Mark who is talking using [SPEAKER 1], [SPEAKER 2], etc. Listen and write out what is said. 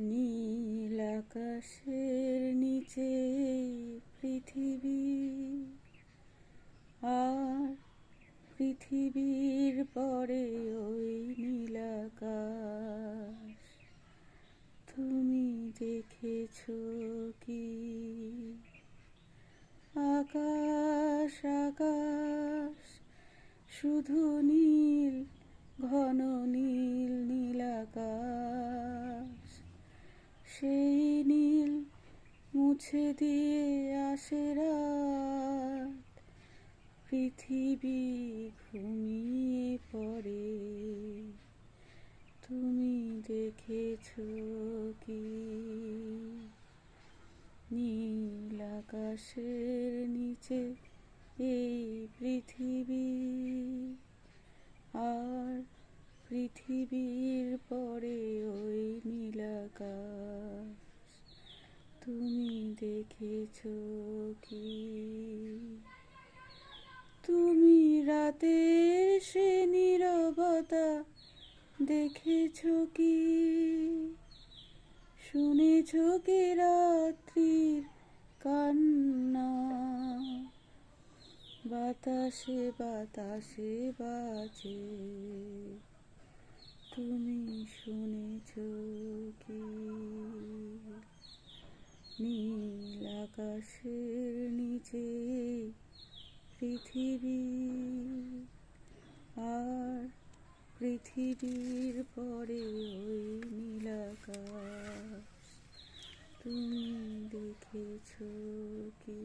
[SPEAKER 1] নীল আকাশের নিচে পৃথিবী, আর পৃথিবীর পরে ওই নীল আকাশ তুমি দেখেছ কি? আকাশ আকাশ, শুধু নীল, ঘন নীল নীল সেই নীল মুছে দিয়ে আসে রাত। পৃথিবী ঘুমিয়ে পড়ে। তুমি দেখেছ কি? নীল আকাশের নিচে এই পৃথিবী। আর পৃথিবীর পরে ওই নীল আকাশ। তুমি দেখেছ কি? তুমি রাতের সে নীরবতা দেখেছ কি? শুনেছো কি রাত্রির কান্না? বাতাসে বাতাসে বাজে তুমি শুনেছ কি নীল আকাশের নিচে পৃথিবী আর পৃথিবীর পরে ওই নীল আকাশ। তুমি দেখেছ কি?